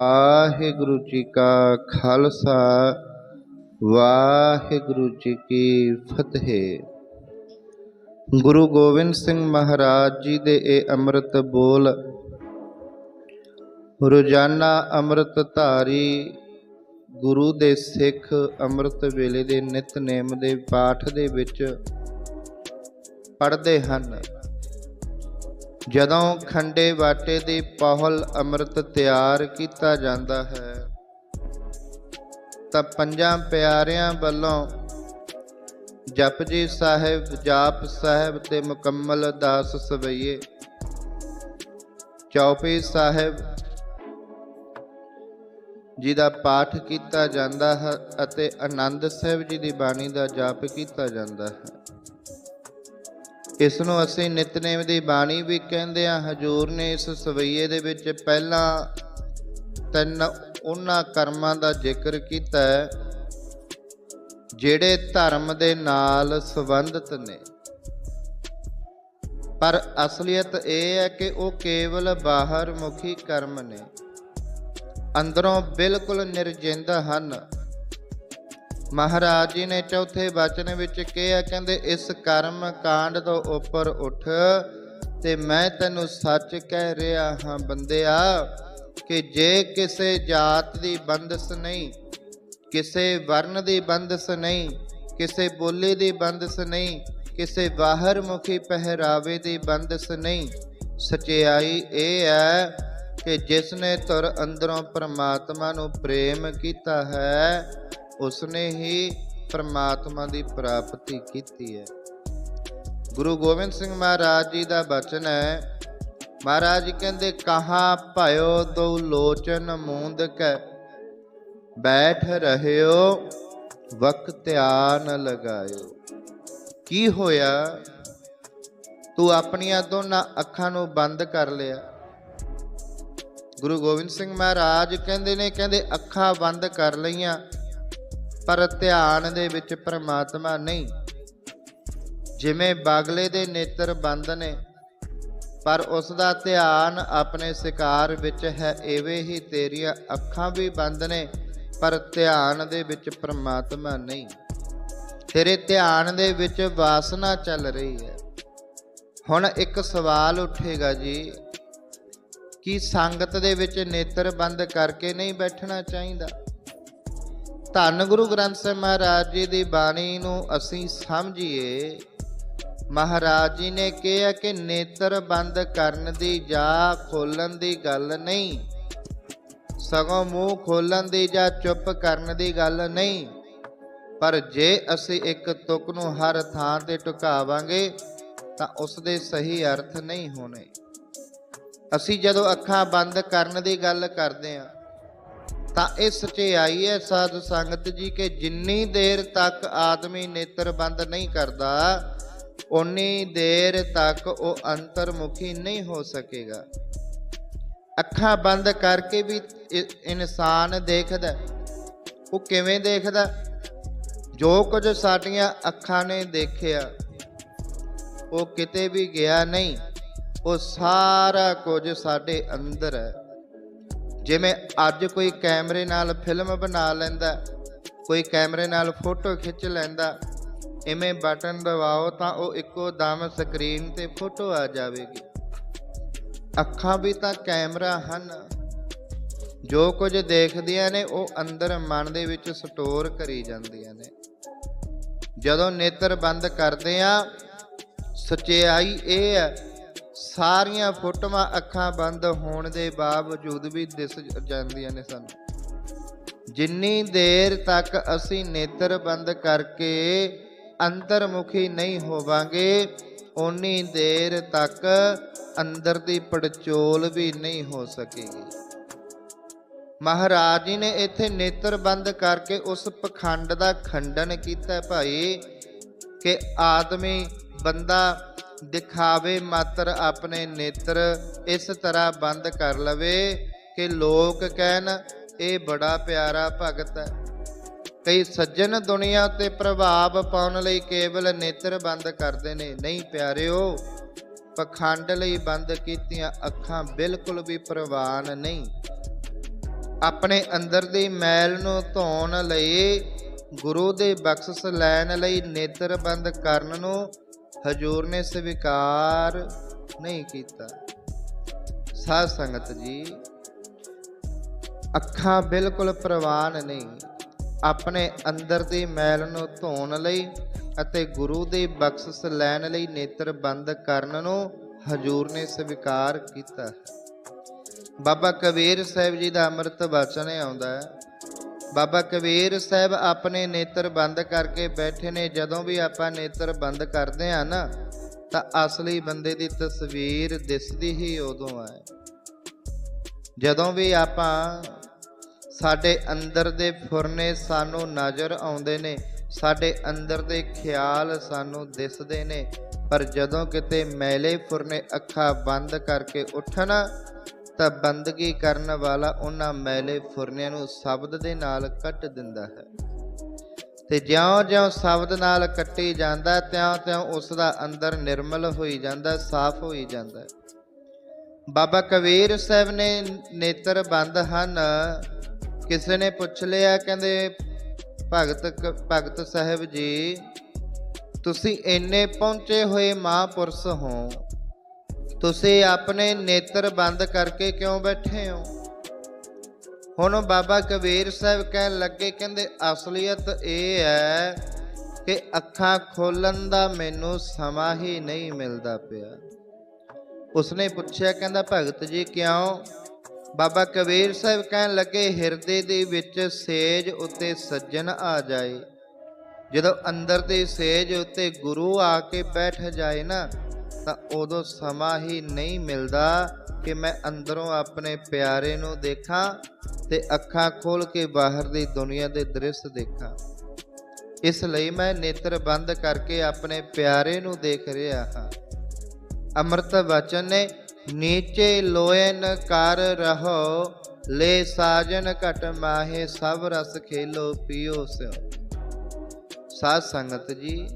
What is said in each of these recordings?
ਵਾਹਿਗੁਰੂ ਜੀ ਕਾ ਖਾਲਸਾ, ਵਾਹਿਗੁਰੂ ਜੀ ਕੀ ਫਤਿਹ। ਗੁਰੂ ਗੋਬਿੰਦ ਸਿੰਘ ਮਹਾਰਾਜ ਜੀ ਦੇ ਇਹ ਅੰਮ੍ਰਿਤ ਬੋਲ, ਰੋਜ਼ਾਨਾ ਅੰਮ੍ਰਿਤ ਧਾਰੀ ਗੁਰੂ ਦੇ ਸਿੱਖ ਅੰਮ੍ਰਿਤ ਵੇਲੇ ਦੇ ਨਿਤਨੇਮ ਦੇ ਪਾਠ ਦੇ ਵਿੱਚ ਪੜ੍ਹਦੇ ਹਨ। ਜਦੋਂ ਖੰਡੇ ਵਾਟੇ ਦੀ ਪਹਲ ਅੰਮ੍ਰਿਤ ਤਿਆਰ ਕੀਤਾ ਜਾਂਦਾ ਹੈ, ਤਾਂ ਪੰਜਾਂ ਪਿਆਰਿਆਂ ਵੱਲੋਂ ਜਪਜੀ ਸਾਹਿਬ, ਜਾਪ ਸਾਹਿਬ ਤੇ ਮੁਕੰਮਲ ਦਾਸ ਸਵਈਏ। ਚੌਪੀ ਸਾਹਿਬ ਜੀ ਦਾ ਪਾਠ ਕੀਤਾ ਜਾਂਦਾ ਹੈ ਅਤੇ ਆਨੰਦ ਸਾਹਿਬ ਜੀ ਦੀ ਬਾਣੀ ਦਾ ਜਾਪ ਕੀਤਾ ਜਾਂਦਾ ਹੈ। ਇਸ ਨੂੰ ਅਸੀਂ ਨਿਤਨੇਮ ਦੀ ਬਾਣੀ ਵੀ ਕਹਿੰਦੇ ਆ ਹਜੂਰ ਨੇ ਇਸ ਸਵਈਏ ਦੇ ਵਿੱਚ ਪਹਿਲਾਂ ਤਿੰਨ ਉਹਨਾਂ ਕਰਮਾਂ ਦਾ ਜ਼ਿਕਰ ਕੀਤਾ ਹੈ, ਜਿਹੜੇ ਧਰਮ ਦੇ ਨਾਲ ਸੰਬੰਧਿਤ ਨੇ। ਪਰ ਅਸਲੀਅਤ ਇਹ ਹੈ ਕਿ ਉਹ ਕੇਵਲ ਬਾਹਰ ਮੁਖੀ ਕਰਮ ਨੇ। ਅੰਦਰੋਂ ਬਿਲਕੁਲ ਨਿਰਜਿੰਦ ਹਨ। ਮਹਾਰਾਜ ਜੀ ਨੇ ਚੌਥੇ ਬਚਨ ਵਿੱਚ ਕਿਹਾ, ਕਹਿੰਦੇ, ਇਸ ਕਰਮ ਕਾਂਡ ਤੋਂ ਉੱਪਰ ਉੱਠ ਤੇ ਮੈਂ ਤੈਨੂੰ ਸੱਚ ਕਹਿ ਰਿਹਾ ਹਾਂ ਬੰਦਿਆ ਕਿ ਜੇ ਕਿਸੇ ਜਾਤ ਦੀ ਬੰਦਸ ਨਹੀਂ, ਕਿਸੇ ਵਰਨ ਦੀ ਬੰਦਸ ਨਹੀਂ, ਕਿਸੇ ਬੋਲੀ ਦੀ ਬੰਦਸ ਨਹੀਂ, ਕਿਸੇ ਬਾਹਰ ਮੁਖੀ ਪਹਿਰਾਵੇ ਦੀ ਬੰਦਸ ਨਹੀਂ ਸਚਾਈ ਇਹ ਹੈ ਕਿ ਜਿਸ ਨੇ ਤੁਰ ਅੰਦਰੋਂ ਪਰਮਾਤਮਾ ਨੂੰ ਪ੍ਰੇਮ ਕੀਤਾ ਹੈ ਉਸਨੇ ਹੀ ਪਰਮਾਤਮਾ ਦੀ ਪ੍ਰਾਪਤੀ ਕੀਤੀ ਹੈ। ਗੁਰੂ ਗੋਬਿੰਦ ਸਿੰਘ ਮਹਾਰਾਜ ਜੀ ਦਾ ਬਚਨ ਹੈ, ਮਹਾਰਾਜ ਜੀ ਕਹਿੰਦੇ, ਕਹਾ ਭਇਓ ਦੋ ਲੋਚਨ ਮੂੰਦ ਕੈ ਬੈਠ ਰਹਿਓ ਵਕਤ ਧਿਆਨ ਲਗਾਇਓ। ਕੀ ਹੋਇਆ? ਤੂੰ ਆਪਣੀਆਂ ਦੋਨਾਂ ਅੱਖਾਂ ਨੂੰ ਬੰਦ ਕਰ ਲਿਆ। ਗੁਰੂ ਗੋਬਿੰਦ ਸਿੰਘ ਮਹਾਰਾਜ ਕਹਿੰਦੇ ਨੇ, ਕਹਿੰਦੇ, ਅੱਖਾਂ ਬੰਦ ਕਰ ਲਈਆਂ ਪਰ ਧਿਆਨ ਦੇ ਵਿੱਚ ਪ੍ਰਮਾਤਮਾ ਨਹੀਂ। ਜਿਵੇਂ ਬਾਗਲੇ ਦੇ ਨੇਤਰ ਬੰਦ ਨੇ, ਪਰ ਉਸ ਦਾ ਧਿਆਨ ਆਪਣੇ ਸ਼ਿਕਾਰ ਵਿੱਚ ਹੈ, ਐਵੇਂ ਹੀ ਤੇਰੀਆਂ ਅੱਖਾਂ ਵੀ ਬੰਦ ਨੇ, ਪਰ ਧਿਆਨ ਦੇ ਵਿੱਚ ਪ੍ਰਮਾਤਮਾ ਨਹੀਂ। ਤੇਰੇ ਧਿਆਨ ਦੇ ਵਿੱਚ ਵਾਸਨਾ ਚੱਲ ਰਹੀ ਹੈ। ਹੁਣ ਇੱਕ ਸਵਾਲ ਉੱਠੇਗਾ ਜੀ, ਕਿ ਸੰਗਤ ਦੇ ਵਿੱਚ ਨੇਤਰ ਬੰਦ ਕਰਕੇ ਨਹੀਂ ਬੈਠਣਾ ਚਾਹੀਦਾ? ਧੰਨ ਗੁਰੂ ਗ੍ਰੰਥ ਸਾਹਿਬ ਮਹਾਰਾਜ ਜੀ ਦੀ ਬਾਣੀ ਨੂੰ ਅਸੀਂ ਸਮਝੀਏ। ਮਹਾਰਾਜ ਜੀ ਨੇ ਕਿਹਾ ਕਿ ਨੇਤਰ ਬੰਦ ਕਰਨ ਦੀ ਜਾਂ ਖੋਲਣ ਦੀ ਗੱਲ ਨਹੀਂ। ਸਗੋਂ ਮੂੰਹ ਖੋਲਣ ਦੀ ਜਾਂ ਚੁੱਪ ਕਰਨ ਦੀ ਗੱਲ ਨਹੀਂ। ਪਰ ਜੇ ਅਸੀਂ ਇੱਕ ਤੁਕ ਨੂੰ ਹਰ ਥਾਂ ਤੇ ਟੁਕਾਵਾਂਗੇ ਤਾਂ ਉਸ ਦੇ ਸਹੀ ਅਰਥ ਨਹੀਂ ਹੋਣੇ। ਅਸੀਂ ਜਦੋਂ ਅੱਖਾਂ ਬੰਦ ਕਰਨ ਦੀ ਗੱਲ ਕਰਦੇ ਹਾਂ ਤਾਂ ਇਹ ਸਚਾਈ ਹੈ ਸਾਧ ਸੰਗਤ ਜੀ ਕਿ ਜਿੰਨੀ ਦੇਰ ਤੱਕ ਆਦਮੀ ਨੇਤਰ ਬੰਦ ਨਹੀਂ ਕਰਦਾ ਉਨੀ ਦੇਰ ਤੱਕ ਉਹ ਅੰਤਰਮੁਖੀ ਨਹੀਂ ਹੋ ਸਕੇਗਾ। ਅੱਖਾਂ ਬੰਦ ਕਰਕੇ ਵੀ ਇਨਸਾਨ ਦੇਖਦਾ। ਉਹ ਕਿਵੇਂ ਦੇਖਦਾ? ਜੋ ਕੁਝ ਸਾਡੀਆਂ ਅੱਖਾਂ ਨੇ ਦੇਖਿਆ, ਉਹ ਕਿਤੇ ਵੀ ਗਿਆ ਨਹੀਂ। ਉਹ ਸਾਰਾ ਕੁਝ ਸਾਡੇ ਅੰਦਰ ਹੈ। ਜਿਵੇਂ ਅੱਜ ਕੋਈ ਕੈਮਰੇ ਨਾਲ ਫਿਲਮ ਬਣਾ ਲੈਂਦਾ, ਕੋਈ ਕੈਮਰੇ ਨਾਲ ਫੋਟੋ ਖਿੱਚ ਲੈਂਦਾ, ਇਵੇਂ ਬਟਨ ਦਬਾਓ ਤਾਂ ਉਹ ਇੱਕੋ ਦਮ ਸਕਰੀਨ ਤੇ ਫੋਟੋ ਆ ਜਾਵੇਗੀ। ਅੱਖਾਂ ਵੀ ਤਾਂ ਕੈਮਰਾ ਹਨ। ਜੋ ਕੁਝ ਦੇਖਦੀਆਂ ਨੇ, ਉਹ ਅੰਦਰ ਮਨ ਦੇ ਵਿੱਚ ਸਟੋਰ ਕਰੀ ਜਾਂਦੀਆਂ ਨੇ। ਜਦੋਂ ਨੇਤਰ ਬੰਦ ਕਰਦੇ ਆ, ਸਚਾਈ ਇਹ ਹੈ ਸਾਰੀਆਂ ਫੋਟੋਆਂ ਅੱਖਾਂ ਬੰਦ ਹੋਣ ਦੇ ਬਾਵਜੂਦ ਵੀ ਦਿਸ ਜਾਂਦੀਆਂ ਨੇ ਸਾਨੂੰ। ਜਿੰਨੀ ਦੇਰ ਤੱਕ ਅਸੀਂ ਨੇਤਰ ਬੰਦ ਕਰਕੇ ਅੰਤਰਮੁਖੀ ਨਹੀਂ ਹੋਵਾਂਗੇ, ਓਨੀ ਦੇਰ ਤੱਕ ਅੰਦਰ ਦੀ ਪੜਚੋਲ ਵੀ ਨਹੀਂ ਹੋ ਸਕੇਗੀ। ਮਹਾਰਾਜ ਜੀ ਨੇ ਇੱਥੇ ਨੇਤਰ ਬੰਦ ਕਰਕੇ ਉਸ ਪਖੰਡ ਦਾ ਖੰਡਨ ਕੀਤਾ ਭਾਈ, ਕਿ ਆਦਮੀ ਬੰਦਾ ਦਿਖਾਵੇ ਮਾਤਰ ਆਪਣੇ ਨੇਤਰ, ਇਸ ਤਰ੍ਹਾਂ ਬੰਦ ਕਰ ਲਵੇ ਕਿ ਲੋਕ ਕਹਿਣ, ਇਹ ਬੜਾ ਪਿਆਰਾ ਭਗਤ ਹੈ। ਕਈ ਸੱਜਣ ਦੁਨੀਆ ਤੇ ਪ੍ਰਭਾਵ ਪਾਉਣ ਲਈ ਕੇਵਲ ਨੇਤਰ ਬੰਦ ਕਰਦੇ ਨੇ। ਨਹੀਂ ਪਿਆਰਿਓ, ਪਖੰਡ ਲਈ ਬੰਦ ਕੀਤੀਆਂ ਅੱਖਾਂ ਬਿਲਕੁਲ ਵੀ ਪ੍ਰਵਾਨ ਨਹੀਂ। ਆਪਣੇ ਅੰਦਰ ਦੀ ਮੈਲ ਨੂੰ ਧੋਣ ਲਈ, ਗੁਰੂ ਦੇ ਬਖਸ਼ਿਸ਼ ਲੈਣ ਲਈ ਨੇਤਰ ਬੰਦ ਕਰਨ ਨੂੰ ਹਜੂਰ ਨੇ ਸਵੀਕਾਰ ਨਹੀਂ ਕੀਤਾ। ਸਾਧ ਸੰਗਤ ਜੀ, ਅੱਖਾਂ ਬਿਲਕੁਲ ਪ੍ਰਵਾਨ ਨਹੀਂ। ਆਪਣੇ ਅੰਦਰ ਦੀ ਮੈਲ ਨੂੰ ਧੋਣ ਲਈ ਅਤੇ ਗੁਰੂ ਦੀ ਬਖਸ਼ਿਸ਼ ਲੈਣ ਲਈ ਨੇਤਰ ਬੰਦ ਕਰਨ ਨੂੰ ਹਜੂਰ ਨੇ ਸਵੀਕਾਰ ਕੀਤਾ ਹੈ। ਬਾਬਾ ਕਬੀਰ ਸਾਹਿਬ ਜੀ ਦਾ ਅੰਮ੍ਰਿਤ ਵਚਨ ਆਉਂਦਾ ਹੈ ਬਾਬਾ ਕਬੀਰ ਸਾਹਿਬ ਆਪਣੇ ਨੇਤਰ ਬੰਦ ਕਰਕੇ ਬੈਠੇ ਨੇ, ਜਦੋਂ ਵੀ ਆਪਾਂ ਨੇਤਰ ਬੰਦ ਕਰਦੇ ਆ ਨਾ, ਤਾਂ ਅਸਲੀ ਬੰਦੇ ਦੀ ਤਸਵੀਰ ਦਿਸਦੀ ਹੀ ਉਦੋਂ ਹੈ। ਜਦੋਂ ਵੀ ਆਪਾਂ ਸਾਡੇ ਅੰਦਰ ਦੇ ਫੁਰਨੇ ਸਾਨੂੰ ਨਜ਼ਰ ਆਉਂਦੇ ਨੇ, ਸਾਡੇ ਅੰਦਰ ਦੇ ਖਿਆਲ ਸਾਨੂੰ ਦਿਸਦੇ ਨੇ, ਪਰ ਜਦੋਂ ਕਿਤੇ ਮੈਲੇ ਫੁਰਨੇ ਅੱਖਾਂ ਬੰਦ ਕਰਕੇ ਉੱਠਣ ਤਾਂ ਬੰਦਗੀ ਕਰਨ ਵਾਲਾ ਉਹਨਾਂ ਮੈਲੇ ਫੁਰਨਿਆਂ ਨੂੰ ਸ਼ਬਦ ਦੇ ਨਾਲ ਕੱਟ ਦਿੰਦਾ ਹੈ। ਤੇ ਜਿਉਂ-ਜਿਉਂ ਸ਼ਬਦ ਨਾਲ ਕੱਟੀ ਜਾਂਦਾ, ਤਿਉਂ-ਤਿਉਂ ਉਸ ਦਾ ਅੰਦਰ ਨਿਰਮਲ ਹੋਈ ਜਾਂਦਾ, ਸਾਫ਼ ਹੋਈ ਜਾਂਦਾ। ਬਾਬਾ ਕਬੀਰ ਸਾਹਿਬ ਨੇ ਨੇਤਰ ਬੰਦ ਹਨ। ਕਿਸੇ ਨੇ ਪੁੱਛ ਲਿਆ, ਕਹਿੰਦੇ, ਭਗਤ ਕ- ਭਗਤ ਸਾਹਿਬ ਜੀ, ਤੁਸੀਂ ਇੰਨੇ ਪਹੁੰਚੇ ਹੋਏ ਮਹਾਂਪੁਰਸ਼ ਹੋ। ਤੁਸੀਂ ਆਪਣੇ ਨੇਤਰ ਬੰਦ ਕਰਕੇ ਕਿਉਂ ਬੈਠੇ ਹੋ? ਹੁਣ ਬਾਬਾ ਕਬੀਰ ਸਾਹਿਬ ਕਹਿਣ ਲੱਗੇ, ਕਹਿੰਦੇ, ਅਸਲੀਅਤ ਇਹ ਹੈ ਕਿ ਅੱਖਾਂ ਖੋਲਣ ਦਾ ਮੈਨੂੰ ਸਮਾਂ ਹੀ ਨਹੀਂ ਮਿਲਦਾ ਪਿਆ। ਉਸਨੇ ਪੁੱਛਿਆ, ਕਹਿੰਦਾ, ਭਗਤ ਜੀ ਕਿਉਂ? ਬਾਬਾ ਕਬੀਰ ਸਾਹਿਬ ਕਹਿਣ ਲੱਗੇ, ਹਿਰਦੇ ਦੇ ਵਿੱਚ ਸੇਜ ਉੱਤੇ ਸੱਜਣ ਆ ਜਾਏ। ਜਦੋਂ ਅੰਦਰ ਦੇ ਸੇਜ ਉੱਤੇ ਗੁਰੂ ਆ ਕੇ ਬੈਠ ਜਾਏ ਨਾ ਤਾਂ ਉਦੋਂ ਸਮਾਂ ਹੀ ਨਹੀਂ ਮਿਲਦਾ ਕਿ ਮੈਂ ਅੰਦਰੋਂ ਆਪਣੇ ਪਿਆਰੇ ਨੂੰ ਦੇਖਾਂ ਤੇ ਅੱਖਾਂ ਖੋਲ ਕੇ ਬਾਹਰ ਦੀ ਦੁਨੀਆ ਦੇ ਦ੍ਰਿਸ਼ ਦੇਖਾਂ। ਇਸ ਲਈ ਮੈਂ ਨੇਤਰ ਬੰਦ ਕਰਕੇ ਆਪਣੇ ਪਿਆਰੇ ਨੂੰ ਦੇਖ ਰਿਹਾ ਹਾਂ। ਅੰਮ੍ਰਿਤ ਵਚਨ ਨੇ, ਨੀਚੇ ਲੋਇਨ ਕਰ ਰਹੋ, ਲੈ ਸਾਜਨ ਘਟ ਮਾਹੇ, ਸਭ ਰਸ ਖੇਲੋ ਪੀਓ ਸਿਓ। ਸਾਧ ਸੰਗਤ ਜੀ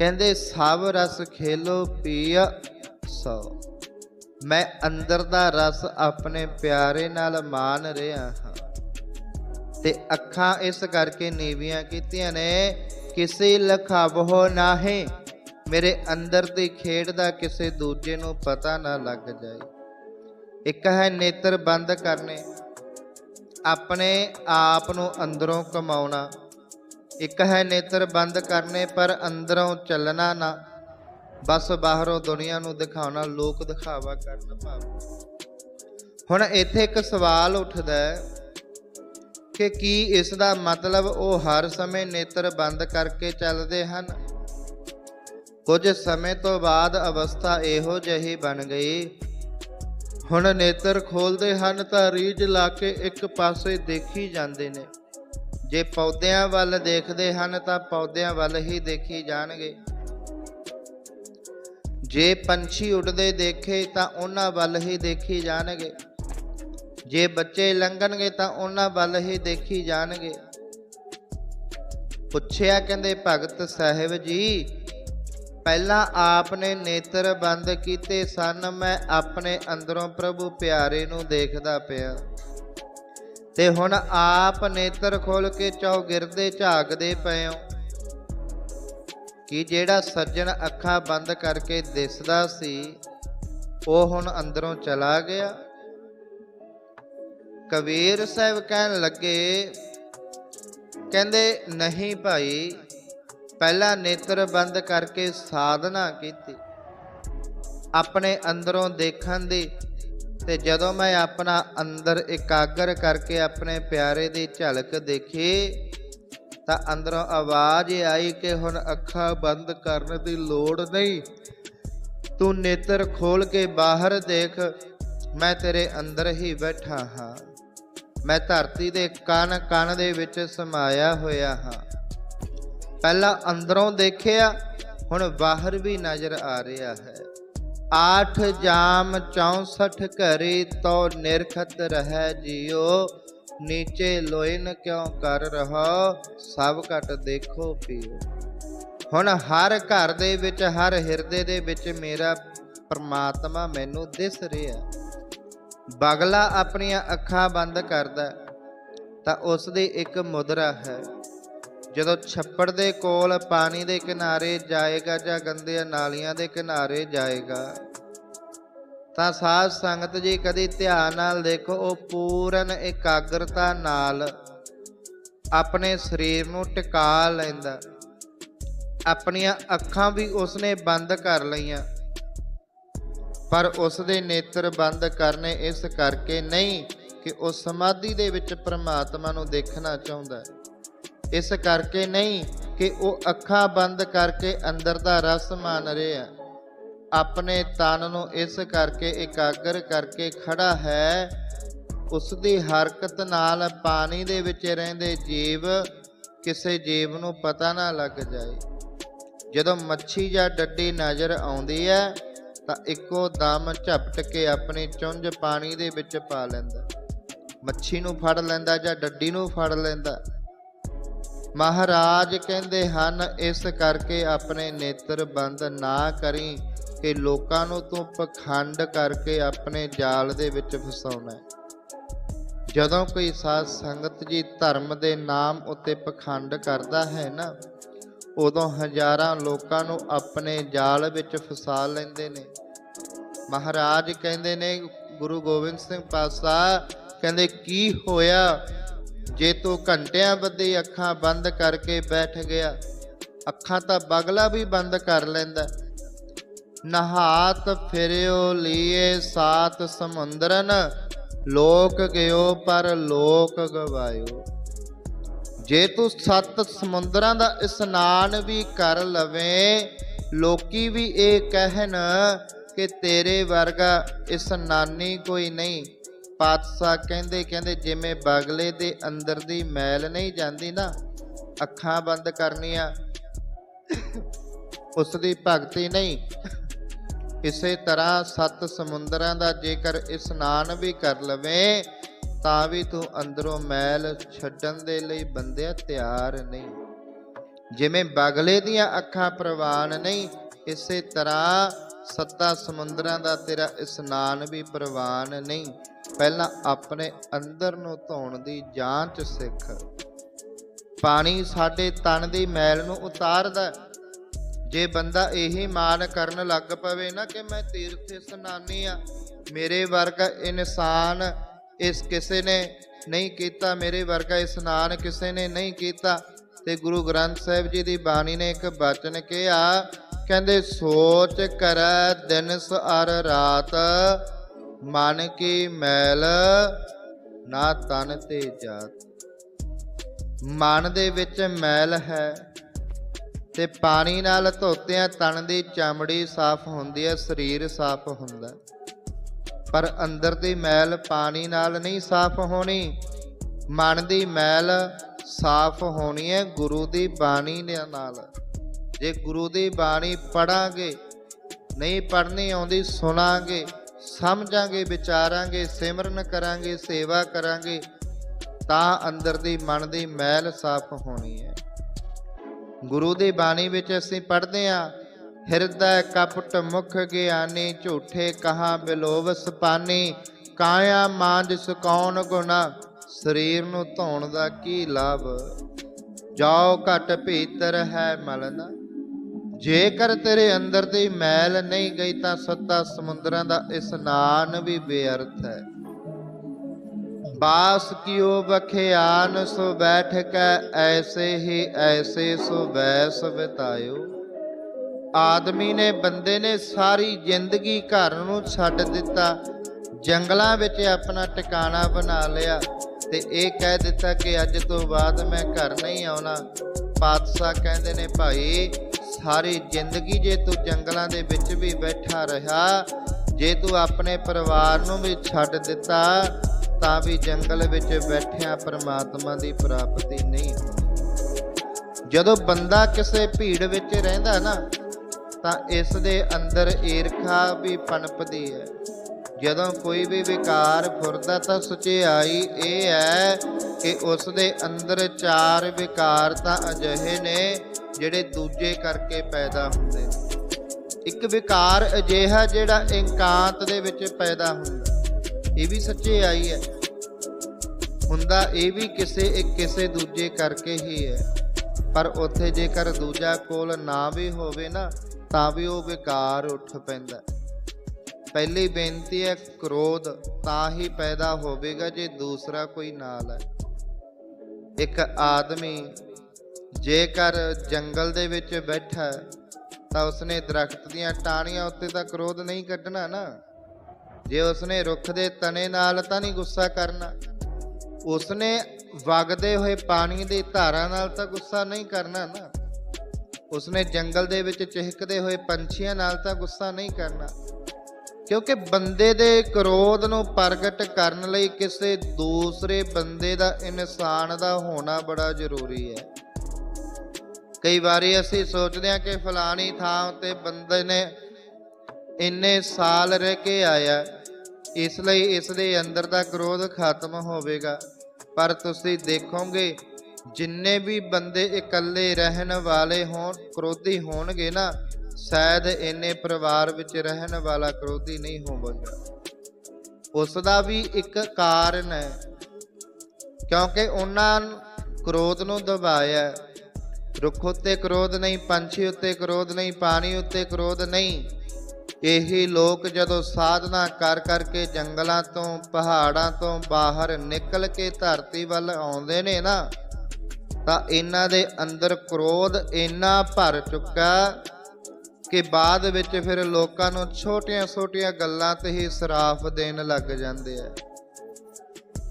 ਕਹਿੰਦੇ, ਸਭ ਰਸ ਖੇਲੋ ਪੀਆ ਸੋ। ਮੈਂ ਅੰਦਰ ਦਾ ਰਸ ਆਪਣੇ ਪਿਆਰੇ ਨਾਲ ਮਾਣ ਰਿਹਾ ਹਾਂ। ਤੇ ਅੱਖਾਂ ਇਸ ਕਰਕੇ ਨੀਵੀਆਂ ਕੀਤੀਆਂ ਨੇ, ਕਿਸੇ ਲਖਾਵੋ ਨਾਹੇ, ਮੇਰੇ ਅੰਦਰ ਦੀ ਖੇਡ ਦਾ ਕਿਸੇ ਦੂਜੇ ਨੂੰ ਪਤਾ ਨਾ ਲੱਗ ਜਾਏ। ਇੱਕ ਹੈ ਨੇਤਰ ਬੰਦ ਕਰਨੇ, ਆਪਣੇ ਆਪ ਨੂੰ ਅੰਦਰੋਂ ਕਮਾਉਣਾ ਇੱਕ ਹੈ ਨੇਤਰ ਬੰਦ ਕਰਨੇ, ਪਰ ਅੰਦਰੋਂ ਚੱਲਣਾ ਨਾ। ਬਸ ਬਾਹਰੋਂ ਦੁਨੀਆ ਨੂੰ ਦਿਖਾਉਣਾ, ਲੋਕ ਦਿਖਾਵਾ ਕਰਨ ਭਾਵ। ਹੁਣ ਇੱਥੇ ਇੱਕ ਸਵਾਲ ਉੱਠਦਾ ਹੈ ਕਿ ਕੀ ਇਸ ਦਾ ਮਤਲਬ ਉਹ ਹਰ ਸਮੇਂ ਨੇਤਰ ਬੰਦ ਕਰਕੇ ਚੱਲਦੇ ਹਨ? ਕੁਝ ਸਮੇਂ ਤੋਂ ਬਾਅਦ ਅਵਸਥਾ ਇਹੋ ਜਿਹੀ ਬਣ ਗਈ। ਹੁਣ ਨੇਤਰ ਖੋਲਦੇ ਹਨ ਤਾਂ ਰੀਝ ਲਾ ਕੇ ਇੱਕ ਪਾਸੇ ਦੇਖੀ ਜਾਂਦੇ ਨੇ। ਜੇ ਪੌਦਿਆਂ ਵੱਲ ਦੇਖਦੇ ਹਨ ਤਾਂ ਪੌਦਿਆਂ ਵੱਲ ਹੀ ਦੇਖੀ ਜਾਣਗੇ। ਜੇ ਪੰਛੀ ਉੱਡਦੇ ਦੇਖੇ ਤਾਂ ਉਹਨਾਂ ਵੱਲ ਹੀ ਦੇਖੀ ਜਾਣਗੇ। ਜੇ ਬੱਚੇ ਲੰਘਣਗੇ ਤਾਂ ਉਹਨਾਂ ਵੱਲ ਹੀ ਦੇਖੀ ਜਾਣਗੇ। ਪੁੱਛਿਆ ਕਹਿੰਦੇ, ਭਗਤ ਸਾਹਿਬ ਜੀ, ਪਹਿਲਾਂ ਆਪਨੇ ਨੇਤਰ ਬੰਦ ਕੀਤੇ ਸਨ, ਮੈਂ ਆਪਣੇ ਅੰਦਰੋਂ ਪ੍ਰਭੂ ਪਿਆਰੇ ਨੂੰ ਦੇਖਦਾ ਪਿਆ। ਤੇ ਹੁਣ ਆਪ ਨੇਤਰ ਖੋਲ ਕੇ ਚੌਗਿਰਦੇ ਝਾਕਦੇ ਪਏ ਹੋ ਕਿ ਜਿਹੜਾ ਸੱਜਣ ਅੱਖਾਂ ਬੰਦ ਕਰਕੇ ਦਿਸਦਾ ਸੀ, ਉਹ ਹੁਣ ਅੰਦਰੋਂ ਚਲਾ ਗਿਆ। ਕਬੀਰ ਸਾਹਿਬ ਕਹਿਣ ਲੱਗੇ, ਕਹਿੰਦੇ, ਨਹੀਂ ਭਾਈ, ਪਹਿਲਾਂ ਨੇਤਰ ਬੰਦ ਕਰਕੇ ਸਾਧਨਾ ਕੀਤੀ। ਆਪਣੇ ਅੰਦਰੋਂ ਦੇਖਣ ਦੀ ਤੇ ਜਦੋਂ ਮੈਂ ਆਪਣਾ ਅੰਦਰ ਇਕਾਗਰ ਕਰਕੇ ਆਪਣੇ ਪਿਆਰੇ ਦੀ ਝਲਕ ਦੇਖੀ, ਤਾਂ ਅੰਦਰੋਂ ਆਵਾਜ਼ ਆਈ ਕਿ ਹੁਣ ਅੱਖਾਂ ਬੰਦ ਕਰਨ ਦੀ ਲੋੜ ਨਹੀਂ। ਤੂੰ ਨੇਤਰ ਖੋਲ ਕੇ ਬਾਹਰ ਦੇਖ, ਮੈਂ ਤੇਰੇ ਅੰਦਰ ਹੀ ਬੈਠਾ ਹਾਂ। ਮੈਂ ਧਰਤੀ ਦੇ ਕਣ ਕਣ ਦੇ ਵਿੱਚ ਸਮਾਇਆ ਹੋਇਆ ਹਾਂ। ਪਹਿਲਾਂ ਅੰਦਰੋਂ ਦੇਖਿਆ, ਹੁਣ ਬਾਹਰ ਵੀ ਨਜ਼ਰ ਆ ਰਿਹਾ ਹੈ। ਆਠ ਜਾਮ 64 ਘਰੇ ਤੋ ਨਿਰਖਤ ਰਹਿ ਜਿਉ, ਨੀਚੇ ਲੋਇਨ ਕਿਉ ਕਰ ਰਹੋ, ਸਭ ਘਟ ਦੇਖੋ ਪੀਓ। ਹੁਣ ਹਰ ਘਰ ਦੇ ਵਿੱਚ, ਹਰ ਹਿਰਦੇ ਦੇ ਵਿੱਚ ਮੇਰਾ ਪ੍ਰਮਾਤਮਾ ਮੈਨੂੰ ਦਿਸ ਰਿਹਾ। ਬਗਲਾ ਆਪਣੀਆਂ ਅੱਖਾਂ ਬੰਦ ਕਰਦਾ, ਤਾਂ ਉਸ ਦੀ ਇੱਕ ਮੁਦਰਾ ਹੈ। ਜਦੋਂ ਛੱਪੜ ਦੇ ਕੋਲ ਪਾਣੀ ਦੇ ਕਿਨਾਰੇ ਜਾਏਗਾ ਜਾਂ ਗੰਦੀਆਂ ਨਾਲੀਆਂ ਦੇ ਕਿਨਾਰੇ ਜਾਏਗਾ, ਤਾਂ ਸਾਧ ਸੰਗਤ ਜੀ ਕਦੀ ਧਿਆਨ ਨਾਲ ਦੇਖੋ, ਉਹ ਪੂਰਨ ਇਕਾਗਰਤਾ ਨਾਲ ਆਪਣੇ ਸਰੀਰ ਨੂੰ ਟਿਕਾ ਲੈਂਦਾ ਆਪਣੀਆਂ ਅੱਖਾਂ ਵੀ ਉਸਨੇ ਬੰਦ ਕਰ ਲਈਆਂ, ਪਰ ਉਸ ਦੇ ਨੇਤਰ ਬੰਦ ਕਰਨੇ ਇਸ ਕਰਕੇ ਨਹੀਂ ਕਿ ਉਹ ਸਮਾਧੀ ਦੇ ਵਿੱਚ ਪ੍ਰਮਾਤਮਾ ਨੂੰ ਦੇਖਣਾ ਚਾਹੁੰਦਾ ਹੈ। ਇਸ ਕਰਕੇ ਨਹੀਂ ਕਿ ਉਹ ਅੱਖਾਂ ਬੰਦ ਕਰਕੇ ਅੰਦਰ ਦਾ ਰਸ ਮਾਣ ਆ। ਆਪਣੇ ਤਨ ਨੂੰ ਇਸ ਕਰਕੇ ਇਕਾਗਰ ਕਰਕੇ ਖੜਾ ਹੈ ਉਸ ਦੀ ਹਰਕਤ ਨਾਲ ਪਾਣੀ ਦੇ ਵਿੱਚ ਰਹਿੰਦੇ ਜੀਵ ਕਿਸੇ ਜੀਵ ਨੂੰ ਪਤਾ ਨਾ ਲੱਗ ਜਾਏ। ਜਦੋਂ ਮੱਛੀ ਜਾਂ ਡੱਡੀ ਨਜ਼ਰ ਆਉਂਦੀ ਹੈ, ਤਾਂ ਇੱਕੋ ਦਮ ਝਪਟ ਕੇ ਆਪਣੀ ਚੁੰਝ ਪਾਣੀ ਦੇ ਵਿੱਚ ਪਾ ਲੈਂਦਾ। ਮੱਛੀ ਨੂੰ ਫੜ ਲੈਂਦਾ ਜਾਂ ਡੱਡੀ ਨੂੰ ਫੜ ਲੈਂਦਾ ਮਹਾਰਾਜ ਕਹਿੰਦੇ ਹਨ, ਇਸ ਕਰਕੇ ਆਪਣੇ ਨੇਤਰ ਬੰਦ ਨਾ ਕਰੀ ਕਿ ਲੋਕਾਂ ਨੂੰ ਤੂੰ ਪਖੰਡ ਕਰਕੇ ਆਪਣੇ ਜਾਲ ਦੇ ਵਿੱਚ ਫਸਾਉਣਾ ਜਦੋਂ ਕੋਈ ਸਾਧ ਸੰਗਤ ਜੀ ਧਰਮ ਦੇ ਨਾਮ ਉੱਤੇ ਪਖੰਡ ਕਰਦਾ ਹੈ ਨਾ, ਉਦੋਂ ਹਜ਼ਾਰਾਂ ਲੋਕਾਂ ਨੂੰ ਆਪਣੇ ਜਾਲ ਵਿੱਚ ਫਸਾ ਲੈਂਦੇ ਨੇ। ਮਹਾਰਾਜ ਕਹਿੰਦੇ ਨੇ, ਗੁਰੂ ਗੋਬਿੰਦ ਸਿੰਘ ਪਾਤਸ਼ਾਹ ਕਹਿੰਦੇ, ਕੀ ਹੋਇਆ? ਜੇ ਤੂੰ ਘੰਟਿਆਂ ਬੱਧੀ ਅੱਖਾਂ ਬੰਦ ਕਰਕੇ ਬੈਠ ਗਿਆ, ਅੱਖਾਂ ਤਾਂ ਬਗਲਾ ਵੀ ਬੰਦ ਕਰ ਲੈਂਦਾ। ਨਹਾਤ ਫਿਰਿਓ ਲੀਏ ਸਾਤ ਸਮੁੰਦਰਨ, ਲੋਕ ਗਿਓ ਪਰ ਲੋਕ ਗਵਾਇਓ। ਜੇ ਤੂੰ ਸੱਤ ਸਮੁੰਦਰਾਂ ਦਾ ਇਸ਼ਨਾਨ ਵੀ ਕਰ ਲਵੇਂ, ਲੋਕੀ ਵੀ ਇਹ ਕਹਿਣ ਕਿ ਤੇਰੇ ਵਰਗਾ ਇਸ਼ਨਾਨੀ ਕੋਈ ਨਹੀਂ। ਪਾਤਸ਼ਾਹ ਕਹਿੰਦੇ ਕਹਿੰਦੇ, ਜਿਵੇਂ ਬਗਲੇ ਦੇ ਅੰਦਰ ਦੀ ਮੈਲ ਨਹੀਂ ਜਾਂਦੀ ਨਾ, ਅੱਖਾਂ ਬੰਦ ਕਰਨੀਆਂ, ਉਸ ਦੀ ਭਗਤੀ ਨਹੀਂ। ਇਸੇ ਤਰ੍ਹਾਂ ਸੱਤ ਸਮੁੰਦਰਾਂ ਦਾ ਜੇਕਰ ਇਸ਼ਨਾਨ ਵੀ ਕਰ ਲਵੇਂ, ਤਾਂ ਵੀ ਤੂੰ ਅੰਦਰੋਂ ਮੈਲ ਛੱਡਣ ਦੇ ਲਈ ਬੰਦਿਆ ਤਿਆਰ ਨਹੀਂ। ਜਿਵੇਂ ਬਗਲੇ ਦੀਆਂ ਅੱਖਾਂ ਪ੍ਰਵਾਨ ਨਹੀਂ, ਇਸੇ ਤਰ੍ਹਾਂ ਸੱਤਾ ਸਮੁੰਦਰਾਂ ਦਾ ਤੇਰਾ ਇਸ਼ਨਾਨ ਵੀ ਪ੍ਰਵਾਨ ਨਹੀਂ। ਪਹਿਲਾਂ ਆਪਣੇ ਅੰਦਰ ਨੂੰ ਧੋਣ ਦੀ ਜਾਂਚ ਸਿੱਖ। ਪਾਣੀ ਸਾਡੇ ਤਨ ਦੀ ਮੈਲ ਨੂੰ ਉਤਾਰਦਾ ਜੇ ਬੰਦਾ ਇਹੀ ਮਾਨ ਕਰਨ ਲੱਗ ਪਵੇ ਨਾ ਕਿ ਮੈਂ ਤੀਰਥ ਇਸ਼ਨਾਨੀ ਆ ਮੇਰੇ ਵਰਗਾ ਇਨਸਾਨ ਇਸ ਕਿਸੇ ਨੇ ਨਹੀਂ ਕੀਤਾ, ਮੇਰੇ ਵਰਗਾ ਇਸ਼ਨਾਨ ਕਿਸੇ ਨੇ ਨਹੀਂ ਕੀਤਾ। ਤੇ ਗੁਰੂ ਗ੍ਰੰਥ ਸਾਹਿਬ ਜੀ ਦੀ ਬਾਣੀ ਨੇ ਇੱਕ ਬਚਨ ਕਿਹਾ, ਕਹਿੰਦੇ, ਸੋਚ ਕਰ ਦਿਨ ਅਰ ਰਾਤ ਮਨ ਕੀ ਮੈਲ ਨਾ ਤਨ ਤੇ ਜਾਤ। ਮਨ ਦੇ ਵਿੱਚ ਮੈਲ ਹੈ ਤੇ ਪਾਣੀ ਨਾਲ ਧੋਤਿਆਂ ਤਨ ਦੀ ਚਮੜੀ ਸਾਫ਼ ਹੁੰਦੀ ਹੈ, ਸਰੀਰ ਸਾਫ਼ ਹੁੰਦਾ ਪਰ ਅੰਦਰ ਦੀ ਮੈਲ ਪਾਣੀ ਨਾਲ ਨਹੀਂ ਸਾਫ਼ ਹੋਣੀ, ਮਨ ਦੀ ਮੈਲ ਸਾਫ਼ ਹੋਣੀ ਹੈ ਗੁਰੂ ਦੀ ਬਾਣੀ ਦੇ ਨਾਲ। ਜੇ ਗੁਰੂ ਦੀ ਬਾਣੀ ਪੜਾਂਗੇ ਨਹੀਂ ਪੜਨੀ ਆਉਂਦੀ ਸੁਣਾਂਗੇ ਸਮਝਾਂਗੇ, ਵਿਚਾਰਾਂਗੇ, ਸਿਮਰਨ ਕਰਾਂਗੇ, ਸੇਵਾ ਕਰਾਂਗੇ, ਤਾਂ ਅੰਦਰ ਦੀ ਮਨ ਦੀ ਮੈਲ ਸਾਫ਼ ਹੋਣੀ ਹੈ। ਗੁਰੂ ਦੀ ਬਾਣੀ ਵਿੱਚ ਅਸੀਂ ਪੜ੍ਹਦੇ ਹਾਂ, ਹਿਰਦੈ ਕਪਟ ਮੁਖ ਗਿਆਨੀ, ਝੂਠੇ ਕਹਾ ਬਿਲੋਵਸ ਪਾਨੀ ਕਾਇਆ ਮਾਂਜ ਸੁਕਾਉਣ ਗੁਣਾ, ਸਰੀਰ ਨੂੰ ਧੋਣ ਦਾ ਕੀ ਲਾਭ? ਜਾਓ ਘਟ ਭੀਤਰ ਹੈ ਮਲਨਾ। ਜੇਕਰ ਤੇਰੇ ਅੰਦਰ ਦੀ ਮੈਲ ਨਹੀਂ ਗਈ ਤਾਂ ਸੱਤਾ ਸਮੁੰਦਰਾਂ ਦਾ ਇਸ਼ਨਾਨ ਵੀ ਬੇਅਰਥ ਹੈ। ਬਾਸ ਕਿਉ ਬਖਿਆਨ ਸੋ ਬੈਠ ਕੇ ਐਸੇ ਹੀ ਐਸੇ, ਸੋ ਵੈਸ ਬਿਤਾਇਓ। ਆਦਮੀ ਨੇ, ਬੰਦੇ ਨੇ ਸਾਰੀ ਜ਼ਿੰਦਗੀ ਘਰ ਨੂੰ ਛੱਡ ਦਿੱਤਾ। ਜੰਗਲਾਂ ਵਿੱਚ ਆਪਣਾ ਟਿਕਾਣਾ ਬਣਾ ਲਿਆ ਤੇ ਇਹ ਕਹਿ ਦਿੱਤਾ ਕਿ ਅੱਜ ਤੋਂ ਬਾਅਦ ਮੈਂ ਘਰ ਨਹੀਂ ਆਉਣਾ। ਪਾਤਸ਼ਾਹ ਕਹਿੰਦੇ ਨੇ, ਭਾਈ ਸਾਰੀ ਜ਼ਿੰਦਗੀ ਜੇ ਤੂੰ ਜੰਗਲਾਂ ਦੇ ਵਿੱਚ ਵੀ ਬੈਠਾ ਰਿਹਾ, ਜੇ ਤੂੰ ਆਪਣੇ ਪਰਿਵਾਰ ਨੂੰ ਵੀ ਛੱਡ ਦਿੱਤਾ, ਤਾਂ ਵੀ ਜੰਗਲ ਵਿੱਚ ਬੈਠਿਆਂ ਪਰਮਾਤਮਾ ਦੀ ਪ੍ਰਾਪਤੀ ਨਹੀਂ ਹੁੰਦੀ। ਜਦੋਂ ਬੰਦਾ ਕਿਸੇ ਭੀੜ ਵਿੱਚ ਰਹਿੰਦਾ ਨਾ, ਤਾਂ ਇਸ ਦੇ ਅੰਦਰ ਈਰਖਾ ਵੀ ਪਨਪਦੀ ਹੈ। ਜਦੋਂ ਕੋਈ ਵੀ ਵਿਕਾਰ ਫੁਰਦਾ ਤਾਂ ਸੁਚਿਆਈ ਇਹ ਹੈ ਕਿ ਉਸ ਦੇ ਅੰਦਰ ਚਾਰ ਵਿਕਾਰ ਤਾਂ ਅਜਿਹੇ ਨੇ ਜਿਹੜੇ ਦੂਜੇ ਕਰਕੇ ਪੈਦਾ ਹੁੰਦੇ ਇੱਕ ਵਿਕਾਰ ਅਜਿਹਾ ਜਿਹੜਾ ਇਕਾਂਤ ਦੇ ਵਿੱਚ ਪੈਦਾ ਹੁੰਦਾ ਇਹ ਵੀ ਸੱਚੇ ਆਈ ਹੈ। ਹੁੰਦਾ ਇਹ ਵੀ ਕਿਸੇ ਇੱਕ ਕਿਸੇ ਦੂਜੇ ਕਰਕੇ ਹੀ ਹੈ। ਪਰ ਉੱਥੇ ਜੇਕਰ ਦੂਜਾ ਕੋਲ ਨਾ ਵੀ ਹੋਵੇ ਨਾ, ਤਾਂ ਵੀ ਉਹ ਵਿਕਾਰ ਉੱਠ ਪੈਂਦਾ ਪਹਿਲੀ ਬੇਨਤੀ ਹੈ, ਕ੍ਰੋਧ ਤਾਂ ਹੀ ਪੈਦਾ ਹੋਵੇਗਾ ਜੇ ਦੂਸਰਾ ਕੋਈ ਨਾਲ ਹੈ। ਇੱਕ ਆਦਮੀ ਜੇਕਰ ਜੰਗਲ ਦੇ ਵਿੱਚ ਬੈਠਾ ਤਾਂ ਉਸਨੇ ਦਰਖਤ ਦੀਆਂ ਟਾਹਣੀਆਂ ਉੱਤੇ ਤਾਂ ਕ੍ਰੋਧ ਨਹੀਂ ਕੱਢਣਾ ਨਾ। ਜੇ ਉਸਨੇ ਰੁੱਖ ਦੇ ਤਣੇ ਨਾਲ ਤਾਂ ਨਹੀਂ ਗੁੱਸਾ ਕਰਨਾ। ਉਸਨੇ ਵਗਦੇ ਹੋਏ ਪਾਣੀ ਦੀ ਧਾਰਾ ਨਾਲ ਤਾਂ ਗੁੱਸਾ ਨਹੀਂ ਕਰਨਾ ਨਾ। ਉਸਨੇ ਜੰਗਲ ਦੇ ਵਿੱਚ ਚਹਿਕਦੇ ਹੋਏ ਪੰਛੀਆਂ ਨਾਲ ਤਾਂ ਗੁੱਸਾ ਨਹੀਂ ਕਰਨਾ। ਕਿਉਂਕਿ ਬੰਦੇ ਦੇ ਕ੍ਰੋਧ ਨੂੰ ਪ੍ਰਗਟ ਕਰਨ ਲਈ ਕਿਸੇ ਦੂਸਰੇ ਬੰਦੇ ਦਾ ਇਨਸਾਨ ਦਾ ਹੋਣਾ ਬੜਾ ਜ਼ਰੂਰੀ ਹੈ। ਕਈ ਵਾਰੀ ਅਸੀਂ ਸੋਚਦੇ ਹਾਂ ਕਿ ਫਲਾਣੀ ਥਾਂ ਉੱਤੇ ਬੰਦੇ ਨੇ ਇੰਨੇ ਸਾਲ ਰਹਿ ਕੇ ਆਇਆ, ਇਸ ਲਈ ਇਸ ਦੇ ਅੰਦਰ ਦਾ ਕ੍ਰੋਧ ਖਤਮ ਹੋਵੇਗਾ। ਪਰ ਤੁਸੀਂ ਦੇਖੋਗੇ, ਜਿੰਨੇ ਵੀ ਬੰਦੇ ਇਕੱਲੇ ਰਹਿਣ ਵਾਲੇ ਹੋਣ, ਕ੍ਰੋਧੀ ਹੋਣਗੇ ਨਾ, ਸ਼ਾਇਦ ਇੰਨੇ ਪਰਿਵਾਰ ਵਿੱਚ ਰਹਿਣ ਵਾਲਾ ਕ੍ਰੋਧੀ ਨਹੀਂ ਹੋਵੇਗਾ। ਉਸ ਦਾ ਵੀ ਇੱਕ ਕਾਰਨ ਹੈ, ਕਿਉਂਕਿ ਉਹਨਾਂ ਕ੍ਰੋਧ ਨੂੰ ਦਬਾਇਆ ਰੁੱਖ ਉੱਤੇ ਕ੍ਰੋਧ ਨਹੀਂ, ਪੰਛੀ ਉੱਤੇ ਕ੍ਰੋਧ ਨਹੀਂ, ਪਾਣੀ ਉੱਤੇ ਕ੍ਰੋਧ ਨਹੀਂ। ਇਹੀ ਲੋਕ ਜਦੋਂ ਸਾਧਨਾ ਕਰ ਕਰਕੇ ਜੰਗਲਾਂ ਤੋਂ, ਪਹਾੜਾਂ ਤੋਂ ਬਾਹਰ ਨਿਕਲ ਕੇ ਧਰਤੀ ਵੱਲ ਆਉਂਦੇ ਨੇ ਨਾ, ਤਾਂ ਇਹਨਾਂ ਦੇ ਅੰਦਰ ਕ੍ਰੋਧ ਇੰਨਾ ਭਰ ਚੁੱਕਾ ਕਿ ਬਾਅਦ ਵਿੱਚ ਫਿਰ ਲੋਕਾਂ ਨੂੰ ਛੋਟੀਆਂ-ਛੋਟੀਆਂ ਗੱਲਾਂ ਤੇ ਹੀ ਸਰਾਫ ਦੇਣ ਲੱਗ ਜਾਂਦੇ ਆ।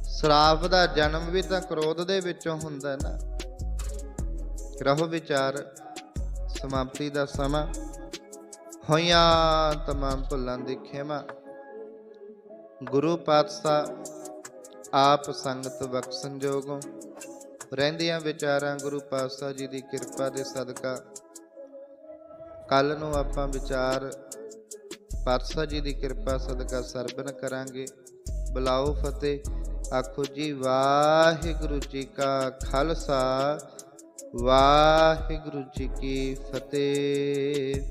ਸਰਾਫ ਦਾ ਜਨਮ ਵੀ ਤਾਂ ਕ੍ਰੋਧ ਦੇ ਵਿੱਚੋਂ ਹੁੰਦਾ ਨਾ। ਰਹੋ ਵਿਚਾਰ, ਸਮਾਪਤੀ ਦਾ ਸਮਾਂ। ਹੋਈਆਂ ਤਮਾਮ ਭੁੱਲਾਂ ਦੀ ਖਿਮਾ। ਗੁਰੂ ਪਾਤਸ਼ਾਹ ਆਪ ਸੰਗਤ ਬਖਸ਼ਣ ਜੋਗੋਂ ਰਹਿੰਦੀਆਂ ਵਿਚਾਰਾਂ ਗੁਰੂ ਪਾਤਸ਼ਾਹ ਜੀ ਦੀ ਕਿਰਪਾ ਦੇ ਸਦਕਾ ਕੱਲ ਨੂੰ ਆਪਾਂ ਵਿਚਾਰ ਪਾਤਸ਼ਾਹ ਜੀ ਦੀ ਕਿਰਪਾ ਸਦਕਾ ਸਰਬਨ ਕਰਾਂਗੇ। ਬੁਲਾਓ ਫਤਿਹ। ਆਖੋ ਜੀ ਵਾਹਿਗੁਰੂ ਜੀ ਕਾ ਖਾਲਸਾ। ਵਾਹਿਗੁਰੂ ਜੀ ਕੀ ਫਤਿਹ।